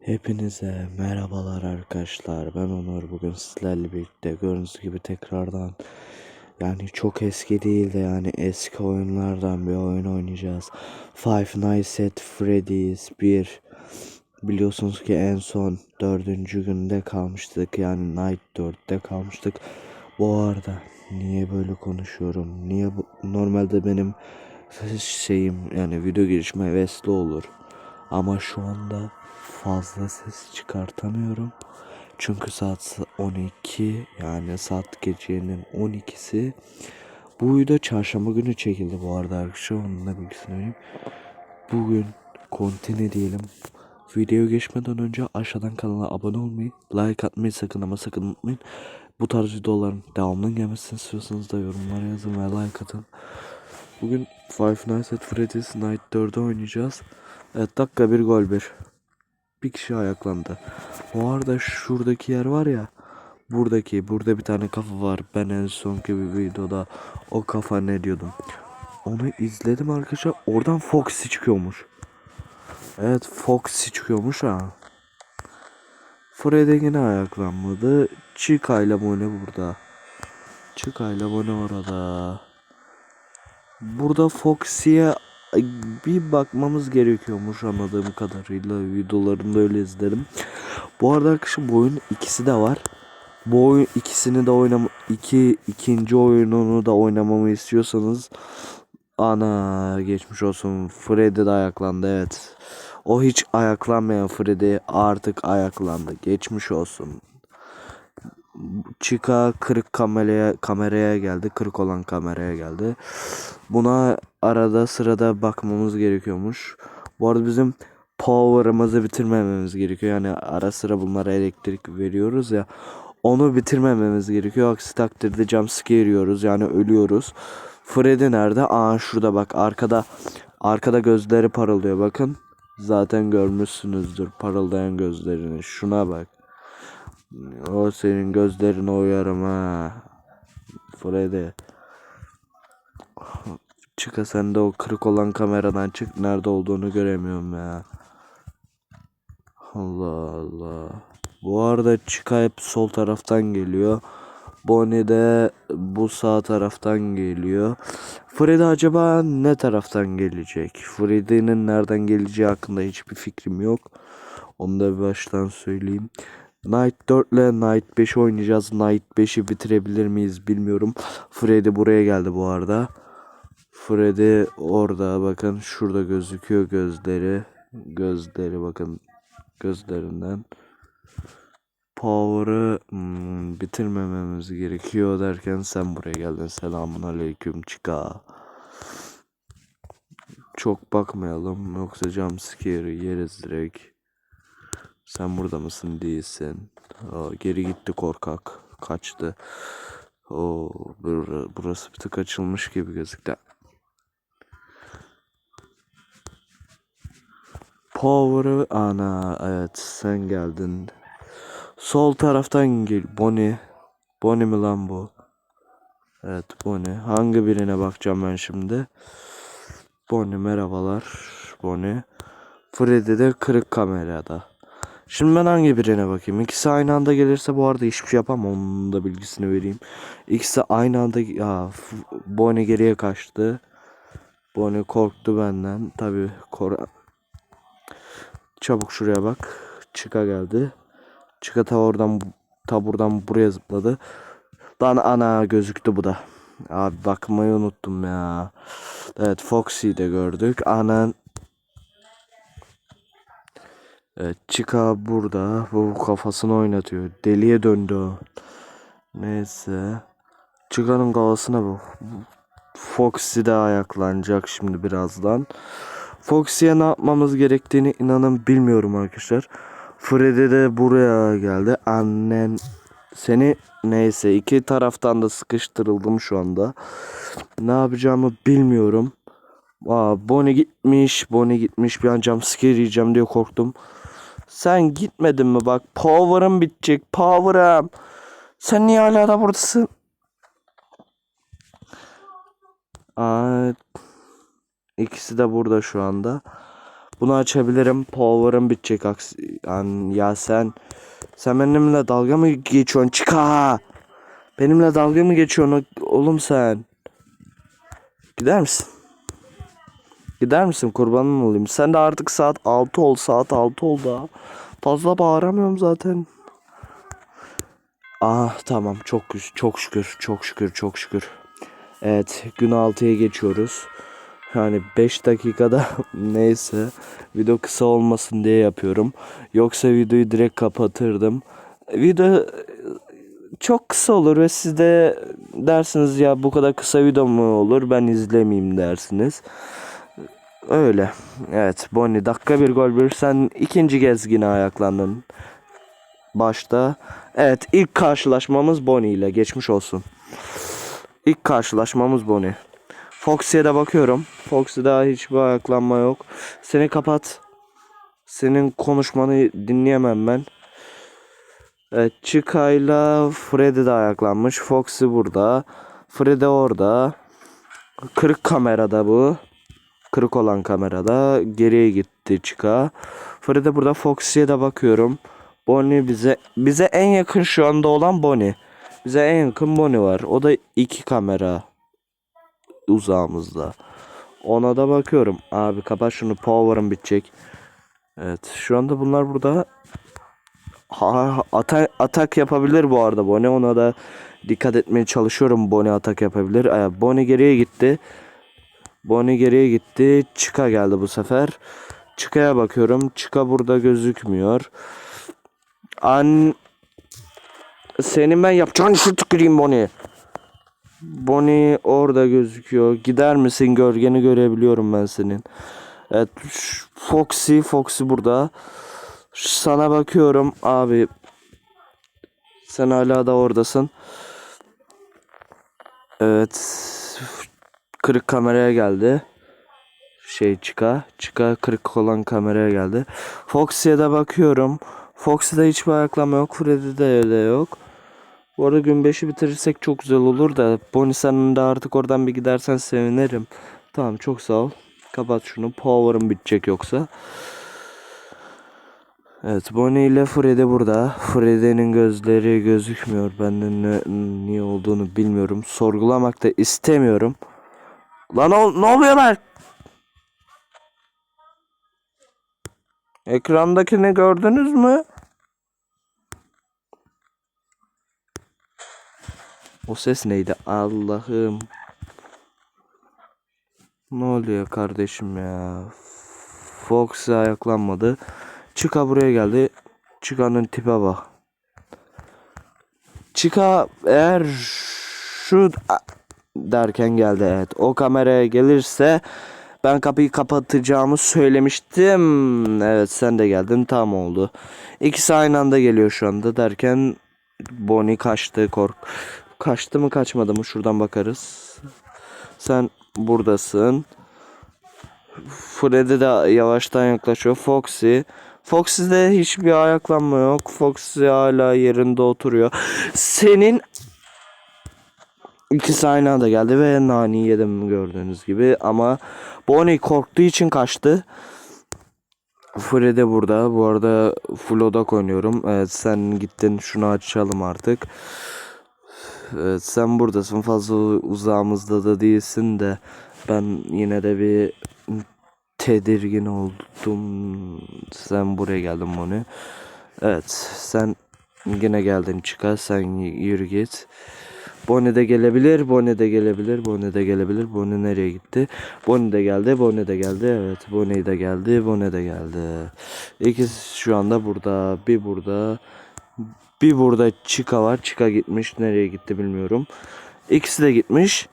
Hepinize merhabalar arkadaşlar. Ben Onur. Bugün sizlerle birlikte gördüğünüz gibi tekrardan yani çok eski değil de yani eski oyunlardan bir oyun oynayacağız. Five Nights at Freddy's 1. Biliyorsunuz ki en son dördüncü günde kalmıştık. Yani Night 4'te kalmıştık. Bu arada niye böyle konuşuyorum? Niye bu? Normalde benim şeyim yani video girişime hevesli olur. Ama şu anda fazla ses çıkartamıyorum. Çünkü saat 12 yani saat gecenin 12'si. Bu video çarşamba günü çekildi bu arada arkadaşlar. Onun da bilgisini vereyim. Bugün kontine diyelim. Videoya geçmeden önce aşağıdan kanala abone olmayı, like atmayı sakın ama sakın unutmayın. Bu tarz videoların devamının gelmesini istiyorsanız da yorumlara yazın ve like atın. Bugün Five Nights at Freddy's Night 4'ü oynayacağız. Evet dakika bir gol bir. Bir kişi ayaklandı. Bu arada şuradaki yer var ya. Buradaki burada bir tane kafa var. Ben en sonki bir videoda o kafa ne diyordum. Onu izledim arkadaşlar. Oradan Foxy çıkıyormuş. Evet Foxy çıkıyormuş ha. Fred'e yine ayaklanmadı. Chica ile Bonnie burada. Chica ile Bonnie orada. Burada Foxy'ye bir bakmamız gerekiyormuş anladığım kadarıyla videolarında öyle izledim. Bu arada arkadaşlar bu oyun ikisi de var. Bu oyun ikisini de oynam iki ikinci oyununu da oynamamı istiyorsanız ana geçmiş olsun Freddy de ayaklandı evet. O hiç ayaklanmayan Freddy artık ayaklandı. Geçmiş olsun. Chica kırık kameraya kameraya geldi. Kırık olan kameraya geldi. Buna arada sırada bakmamız gerekiyormuş. Bu arada bizim power'ımızı bitirmememiz gerekiyor. Yani ara sıra bunlara elektrik veriyoruz ya. Onu bitirmememiz gerekiyor. Aksi takdirde jumpscare yiyoruz. Yani ölüyoruz. Freddy nerede? Aa şurada bak arkada. Arkada gözleri parıldıyor bakın. Zaten görmüşsünüzdür parıldayan gözlerini. Şuna bak. O senin gözlerine uyarım ha. Freddy. Çıka sen de o kırık olan kameradan çık. Nerede olduğunu göremiyorum ya. Allah Allah. Bu arada Çıka hep sol taraftan geliyor. Bonnie de bu sağ taraftan geliyor. Freddy acaba ne taraftan gelecek? Freddy'nin nereden geleceği hakkında hiçbir fikrim yok. Onu da baştan söyleyeyim. Night 4 ile Night 5 oynayacağız. Night 5'i bitirebilir miyiz bilmiyorum. Freddy buraya geldi bu arada. Freddy orada bakın şurada gözüküyor gözleri. Gözleri bakın gözlerinden. Power'ı hmm, bitirmememiz gerekiyor derken sen buraya geldin. Selamun aleyküm çıka. Çok bakmayalım yoksa jumpscare'ı yeriz direkt. Sen burada mısın değilsin. Aa, geri gitti korkak. Kaçtı. Oo, bur- burası bir tık açılmış gibi gözüktü. Power'ı ana evet sen geldin. Sol taraftan gel Bonnie. Bonnie mi lan bu? Evet Bonnie. Hangi birine bakacağım ben şimdi? Bonnie merhabalar. Bonnie. Freddy de kırık kamerada. Şimdi ben hangi birine bakayım? İkisi aynı anda gelirse bu arada hiçbir şey yapamam. Onun da bilgisini vereyim. İkisi aynı anda... Ya Bonnie geriye kaçtı. Bonnie korktu benden. Tabi kor... Çabuk şuraya bak. Çıka geldi. Çıka ta oradan ta buradan buraya zıpladı. Lan ana gözüktü bu da. Abi bakmayı unuttum ya. Evet Foxy'yi de gördük. Anan Evet, Chica burada. Bu kafasını oynatıyor. Deliye döndü o. Neyse. Chica'nın kafasına bu. Foxy de ayaklanacak şimdi birazdan. Foxy'ye ne yapmamız gerektiğini inanın bilmiyorum arkadaşlar. Freddy de buraya geldi. Annen seni neyse iki taraftan da sıkıştırıldım şu anda. Ne yapacağımı bilmiyorum. Aa, Bonnie gitmiş. Bonnie gitmiş. Bir an jumpscare yiyeceğim diye korktum. Sen gitmedin mi bak power'ım bitecek power'ım. Sen niye hala da buradasın? Aa, ikisi de burada şu anda. Bunu açabilirim. Power'ım bitecek. Yani ya sen sen benimle dalga mı geçiyorsun? Çıka. Benimle dalga mı geçiyorsun oğlum sen? Gider misin? Gider misin kurbanın olayım? Sen de artık saat 6 ol saat 6 oldu ha. Fazla bağıramıyorum zaten. Ah tamam çok çok şükür çok şükür çok şükür. Evet gün 6'ya geçiyoruz. Yani 5 dakikada neyse video kısa olmasın diye yapıyorum. Yoksa videoyu direkt kapatırdım. Video e, çok kısa olur ve siz de dersiniz ya bu kadar kısa video mu olur ben izlemeyeyim dersiniz. Öyle. Evet Bonnie dakika bir gol bir. Sen ikinci kez ayaklandın. Başta. Evet ilk karşılaşmamız Bonnie ile geçmiş olsun. İlk karşılaşmamız Bonnie. Foxy'ye de bakıyorum. Foxy'de hiçbir ayaklanma yok. Seni kapat. Senin konuşmanı dinleyemem ben. Evet Chika'yla Freddy de ayaklanmış. Foxy burada. Freddy orada. Kırık kamerada bu. Kırık olan kamerada. Geriye gitti Chica. Freddy burada. Foxy'ye de bakıyorum. Bonnie bize bize en yakın şu anda olan Bonnie. Bize en yakın Bonnie var. O da iki kamera uzağımızda. Ona da bakıyorum. Abi kapat şunu power'ım bitecek. Evet şu anda bunlar burada ha, ata, atak yapabilir bu arada Bonnie. Ona da dikkat etmeye çalışıyorum. Bonnie atak yapabilir. Ee, Bonnie geriye gitti. Bonnie geriye gitti. Chica geldi bu sefer. Chica'ya bakıyorum. Chica burada gözükmüyor. An senin ben yapacağın şu tüküreyim Bonnie. Bonnie orada gözüküyor. Gider misin? Gölgeni görebiliyorum ben senin. Evet. Foxy. Foxy burada. Sana bakıyorum abi. Sen hala da oradasın. Evet. Kırık kameraya geldi. Şey çıka. Çıka kırık olan kameraya geldi. Foxy'ye de bakıyorum. Foxy'de hiçbir ayaklama yok. Freddy'de öyle yok. Bu arada gün 5'i bitirirsek çok güzel olur da sen de artık oradan bir gidersen sevinirim. Tamam çok sağ ol. Kapat şunu. Power'ım bitecek yoksa. Evet Bonnie ile Freddy burada. Freddy'nin gözleri gözükmüyor. Benden ne, niye olduğunu bilmiyorum. Sorgulamak da istemiyorum. Lan o, ne oluyor lan? Ekrandakini gördünüz mü? O ses neydi? Allah'ım. Ne oluyor kardeşim ya? Fox ayaklanmadı. Chica buraya geldi. Chica'nın tipe bak. Chica eğer şu derken geldi evet. O kameraya gelirse ben kapıyı kapatacağımı söylemiştim. Evet sen de geldin tam oldu. İkisi aynı anda geliyor şu anda derken Bonnie kaçtı kork. Kaçtı mı kaçmadı mı şuradan bakarız. Sen buradasın. Freddy de yavaştan yaklaşıyor. Foxy. Foxy'de hiçbir ayaklanma yok. Foxy hala yerinde oturuyor. Senin ikisi aynı anda geldi ve nani yedim gördüğünüz gibi ama Bonnie korktuğu için kaçtı. Freddy burada. Bu arada Flodak oynuyorum. Evet sen gittin şunu açalım artık. Evet sen buradasın fazla uzağımızda da değilsin de ben yine de bir tedirgin oldum. Sen buraya geldin Moni. Evet sen yine geldin çıkar sen yürü git. Bonnie de gelebilir, Bonnie de gelebilir, Bonnie de gelebilir. Bonnie nereye gitti? Bonnie de geldi, Bonnie de geldi. Evet, Bonnie de geldi, Bonnie de geldi. İkisi şu anda burada, bir burada, bir burada Chica var. Chica gitmiş. Nereye gitti bilmiyorum. İkisi de gitmiş.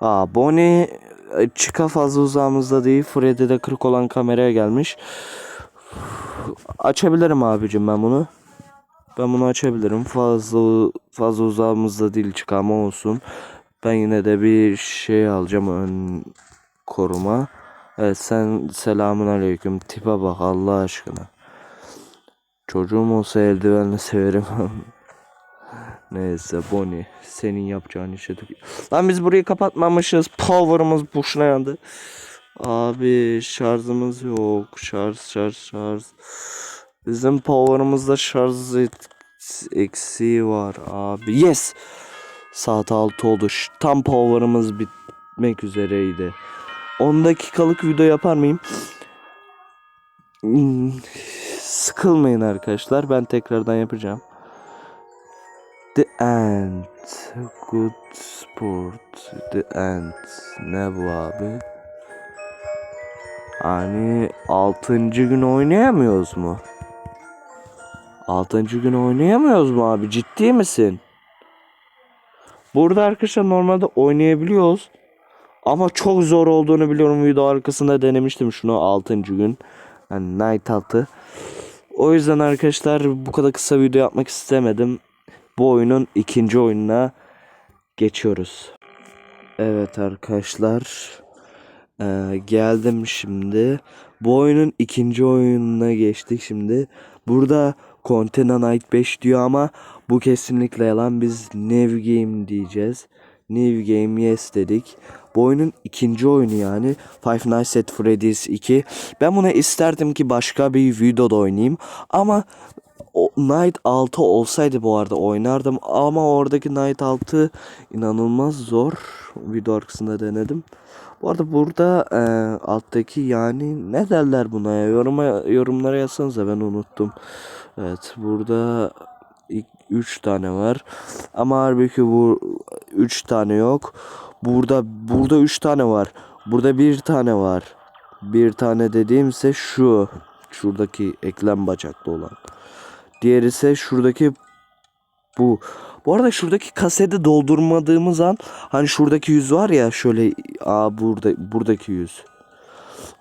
Aa Bonnie e, Chica fazla uzağımızda değil. Freddy de kırık olan kameraya gelmiş. Açabilirim abicim ben bunu. Ben bunu açabilirim. Fazla fazla uzağımızda değil çıkama olsun. Ben yine de bir şey alacağım ön koruma. Evet sen selamun aleyküm. Tipe bak Allah aşkına. Çocuğum olsa eldivenle severim. Neyse Bonnie senin yapacağın işe Lan biz burayı kapatmamışız. Power'ımız boşuna yandı. Abi şarjımız yok. Şarj şarj şarj. Bizim power'ımızda şarj eksiği var abi. Yes. Saat 6 oldu. Ş- Tam power'ımız bitmek üzereydi. 10 dakikalık video yapar mıyım? Sıkılmayın arkadaşlar. Ben tekrardan yapacağım. The End. Good Sport. The End. Ne bu abi? Hani 6. gün oynayamıyoruz mu? 6. gün oynayamıyoruz mu abi? Ciddi misin? Burada arkadaşlar normalde oynayabiliyoruz. Ama çok zor olduğunu biliyorum. Video arkasında denemiştim şunu 6. gün. Yani Night 6. O yüzden arkadaşlar bu kadar kısa video yapmak istemedim. Bu oyunun ikinci oyununa geçiyoruz. Evet arkadaşlar. Ee, geldim şimdi. Bu oyunun ikinci oyununa geçtik şimdi. Burada Content Night 5 diyor ama bu kesinlikle yalan. Biz New Game diyeceğiz. New Game Yes dedik. Bu oyunun ikinci oyunu yani. Five Nights at Freddy's 2. Ben bunu isterdim ki başka bir videoda oynayayım. Ama Night 6 olsaydı bu arada oynardım. Ama oradaki Night 6 inanılmaz zor. Video arkasında denedim. Bu arada burada e, alttaki yani ne derler buna ya? Yoruma, yorumlara yazsanıza ben unuttum. Evet burada 3 tane var. Ama halbuki bu 3 tane yok. Burada burada 3 tane var. Burada bir tane var. Bir tane dediğimse şu. Şuradaki eklem bacaklı olan. Diğeri ise şuradaki bu. Bu arada şuradaki kaseti doldurmadığımız an hani şuradaki yüz var ya şöyle aa burada buradaki yüz.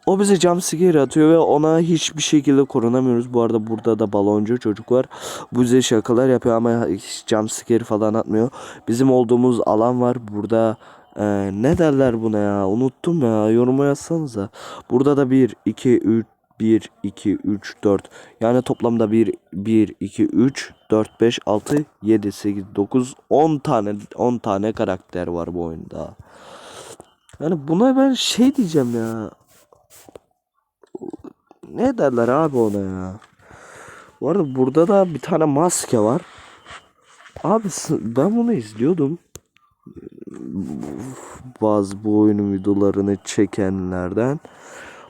O bize jump scare atıyor ve ona hiçbir şekilde korunamıyoruz. Bu arada burada da baloncu çocuk var. Bu bize şakalar yapıyor ama hiç jump scare falan atmıyor. Bizim olduğumuz alan var. Burada e, ne derler buna ya? Unuttum ya. Yoruma yazsanıza. Burada da 1, 2, 3, 1, 2, 3, 4. Yani toplamda 1, 1, 2, 3, 4, 5, 6, 7, 8, 9, 10 tane 10 tane karakter var bu oyunda. Yani buna ben şey diyeceğim ya. Ne derler abi ona ya? Bu arada burada da bir tane maske var. Abi ben bunu izliyordum. Bazı bu oyunun videolarını çekenlerden.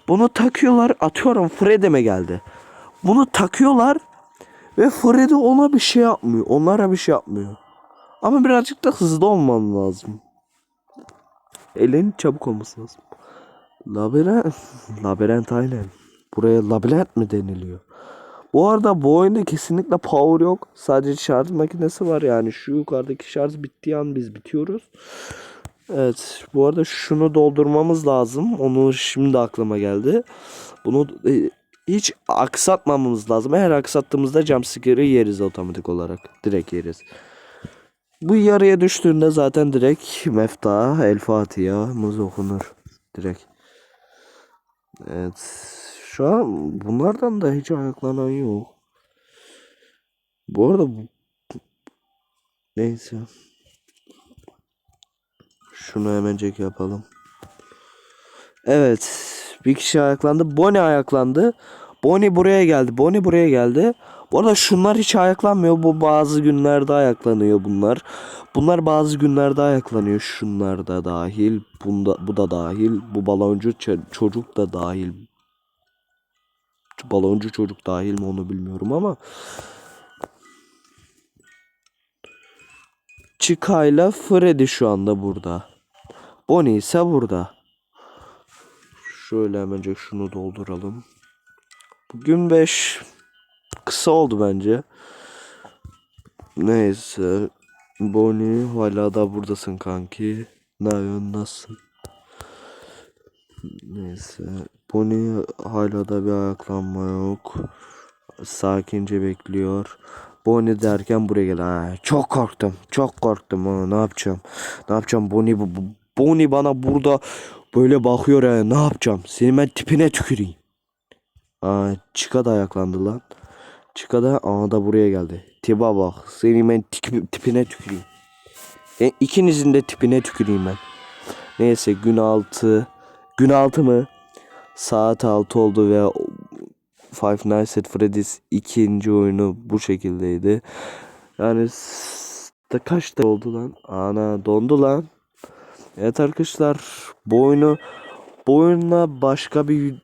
Bunu takıyorlar atıyorum Freddy'me geldi. Bunu takıyorlar ve Freddy ona bir şey yapmıyor. Onlara bir şey yapmıyor. Ama birazcık da hızlı olman lazım. Elin çabuk olması lazım. Labirent. Labirent aynen. Buraya labirent mi deniliyor? Bu arada bu oyunda kesinlikle power yok. Sadece şarj makinesi var yani. Şu yukarıdaki şarj bittiği an biz bitiyoruz. Evet. Bu arada şunu doldurmamız lazım. Onu şimdi aklıma geldi. Bunu e, hiç aksatmamamız lazım. Eğer aksattığımızda jumpscare'ı yeriz otomatik olarak. Direkt yeriz. Bu yarıya düştüğünde zaten direkt Mefta, El Fatiha'mız okunur. Direkt. Evet. Şu an bunlardan da hiç ayaklanan yok. Bu arada bu... Neyse. Şunu hemencek yapalım. Evet. Bir kişi ayaklandı. Bonnie ayaklandı. Bonnie buraya geldi. Bonnie buraya geldi. Bu arada şunlar hiç ayaklanmıyor. Bu bazı günlerde ayaklanıyor bunlar. Bunlar bazı günlerde ayaklanıyor. Şunlar da dahil. Bunda, bu da dahil. Bu baloncu çocuk da dahil. Baloncu çocuk dahil mi onu bilmiyorum ama. Chica ile Freddy şu anda burada. Bonnie ise burada. Şöyle hemencek şunu dolduralım. Bugün 5 kısa oldu bence. Neyse. Bonnie hala da buradasın kanki. Ne yapıyorsun nasılsın? Neyse. Bonnie hala da bir ayaklanma yok. Sakince bekliyor. Bonnie derken buraya gel. Ha, çok korktum. Çok korktum. Ha, ne yapacağım? Ne yapacağım? Bonnie, Bonnie bana burada böyle bakıyor ya. Ne yapacağım? Senin ben tipine tüküreyim. Aa, Chica da ayaklandı lan. Chica da aa da buraya geldi. Tiba bak. Senin ben tip- tipine tüküreyim. E, ikinizin de tipine tüküreyim ben. Neyse gün altı. Gün altı mı? Saat 6 oldu ve Five Nights at Freddy's ikinci oyunu bu şekildeydi. Yani da kaç da oldu lan? Ana dondu lan. Evet arkadaşlar bu oyunu bu oyunla başka bir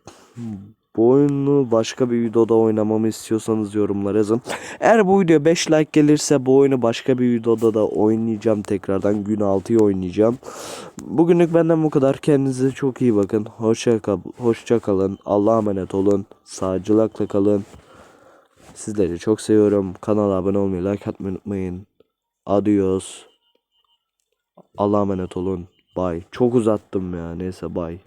bu oyunu başka bir videoda oynamamı istiyorsanız yorumlara yazın. Eğer bu video 5 like gelirse bu oyunu başka bir videoda da oynayacağım tekrardan. Gün 6'yı oynayacağım. Bugünlük benden bu kadar. Kendinize çok iyi bakın. Hoşça, kal hoşça kalın. Allah'a emanet olun. Sağcılıkla kalın. Sizleri çok seviyorum. Kanala abone olmayı, like atmayı unutmayın. Adios. Allah'a emanet olun. Bye. Çok uzattım ya. Neyse bye.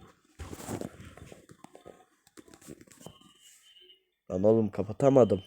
Lan oğlum kapatamadım.